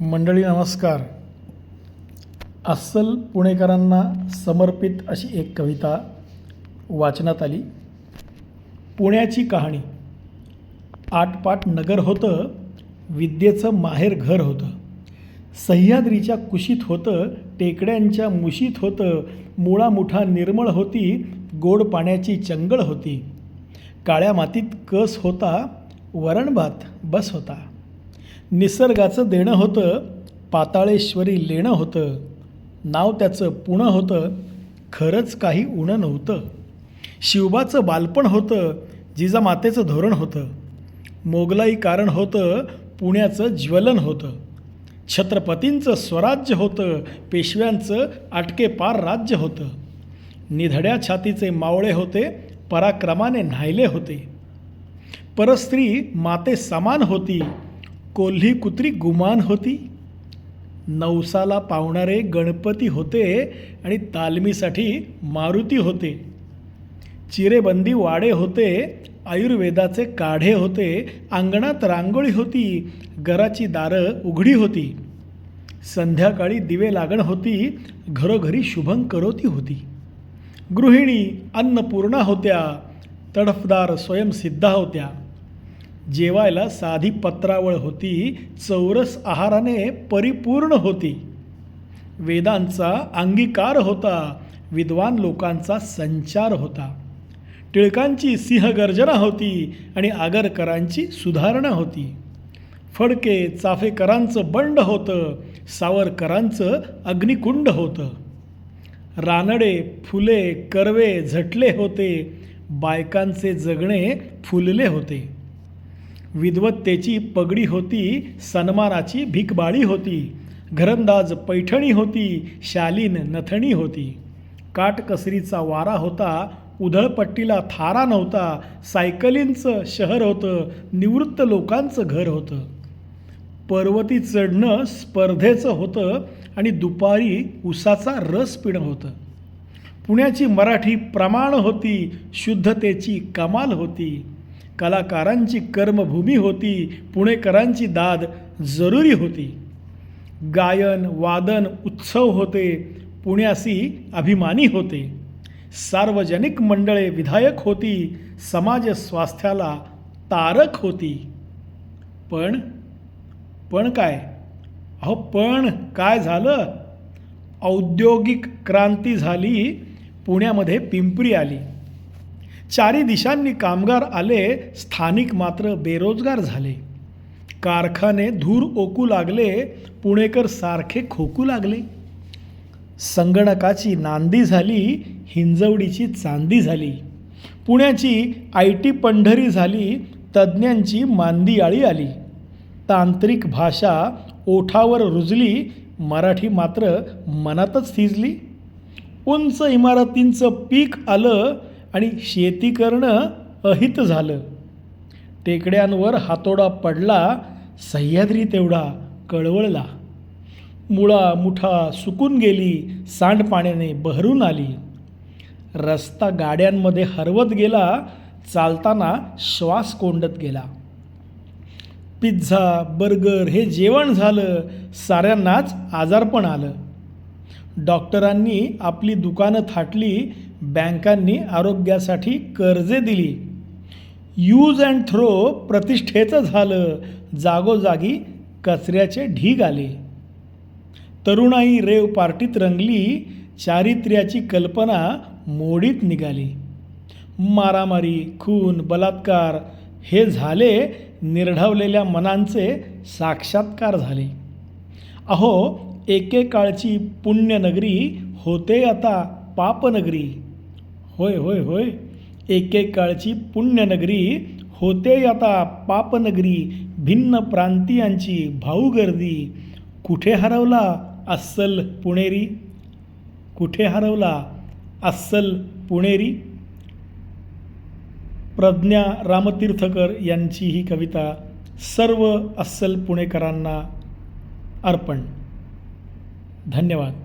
मंडळी नमस्कार. अस्सल पुणेकरांना समर्पित अशी एक कविता वाचनात आली. पुण्याची कहाणी. आटपाट नगर होतं विद्येचं माहेर घर होतं. सह्याद्रीच्या कुशीत होतं टेकड्यांच्या मुशीत होतं मुळामुठा निर्मळ होती गोड पाण्याची चंगळ होती. काळ्या मातीत कस होता वरणभात बस होता. निसर्गाचं देणं होतं पाताळेश्वरी लेणं होतं. नाव त्याचं पुणं होतं खरंच काही उणं नव्हतं. शिवबाचं बालपण होतं जिजामातेचं धोरण होतं. मोगलाई कारण होतं पुण्याचं ज्वलन होतं. छत्रपतींचं स्वराज्य होतं पेशव्यांचं आटके पार राज्य होतं. निधड्या छातीचे मावळे होते पराक्रमाने न्हायले होते. परस्त्री माते समान होती कोल्ही कुत्री गुमान होती. नवसाला पावणारे गणपती होते आणि तालमीसाठी मारुती होते. चिरेबंदी वाडे होते आयुर्वेदाचे काढे होते अंगणात रांगोळी होती घराची दारं उघडी होती. संध्याकाळी दिवे लागण होती घरोघरी शुभं करोती होती. गृहिणी अन्नपूर्णा होत्या तडफदार स्वयंसिद्धा होत्या. जेवायला साधी पत्रावळ होती चौरस आहाराने परिपूर्ण होती. वेदांचा अंगीकार होता विद्वान लोकांचा संचार होता. टिळकांची सिंहगर्जना होती आणि आगरकरांची सुधारणा होती. फडके चाफेकरांचं बंड होतं सावरकरांचं अग्निकुंड होतं. रानडे फुले कर्वे झटले होते बायकांचे जगणे फुलले होते. विद्वत्तेची पगडी होती सन्मानाची भिकबाळी होती घरंदाज पैठणी होती शालीन नथणी होती. काटकसरीचा वारा होता उधळपट्टीला थारा नव्हता सायकलींचं शहर होतं निवृत्त लोकांचं घर होतं. पर्वती चढणं स्पर्धेचं होतं आणि दुपारी उसाचा रस पिणं होतं. पुण्याची मराठी प्रमाण होती शुद्धतेची कमाल होती. कलाकारांची कर्मभूमी होती पुणेकरांची दाद जरुरी होती. गायन वादन उत्सव होते पुण्यासी अभिमानी होते. सार्वजनिक मंडळे विधायक होती समाज स्वास्थ्याला तारक होती. पण पण काय? अहो पण काय झालं? औद्योगिक क्रांती झाली पुण्यामध्ये पिंपरी आली. चारी दिशांनी कामगार आले स्थानिक मात्र बेरोजगार झाले. कारखाने धूर ओकू लागले पुणेकर सारखे खोकू लागले. संगणकाची नांदी झाली हिंजवडीची चांदी झाली. पुण्याची आय टी पंढरी झाली तज्ज्ञांची मांदियाळी आली. तांत्रिक भाषा ओठावर रुजली मराठी मात्र मनातच थिजली. उंच इमारतींचं पीक आलं आणि शेती करणं अहित झालं. टेकड्यांवर हातोडा पडला सह्याद्री तेवढा कळवळला. मुळा मुठा सुकून गेली सांडपाण्याने बहरून आली. रस्ता गाड्यांमध्ये हरवत गेला चालताना श्वास कोंडत गेला. पिझ्झा बर्गर हे जेवण झालं साऱ्यांनाच आजारपण आलं. डॉक्टरांनी आपली दुकानं थाटली बँकांनी आरोग्यासाठी कर्जे दिली. यूज अँड थ्रो प्रतिष्ठेचं झालं. जागोजागी कचऱ्याचे ढीग आले. तरुणाई रेव पार्टीत रंगली चारित्र्याची कल्पना मोडीत निघाली. मारामारी खून बलात्कार हे झाले निर्ढावलेल्या मनांचे साक्षात्कार झाले. अहो एकेकाळची पुण्यनगरी होते आता पापनगरी. होय होय होय. एकेकाळची पुण्यनगरी होते आता पापनगरी भिन्न प्रांतीयांची भाऊगर्दी. कुठे हरवला अस्सल पुणेरी? कुठे हरवला अस्सल पुणेरी? प्रज्ञा रामतीर्थकर यांची ही कविता सर्व अस्सल पुणेकरांना अर्पण. धन्यवाद.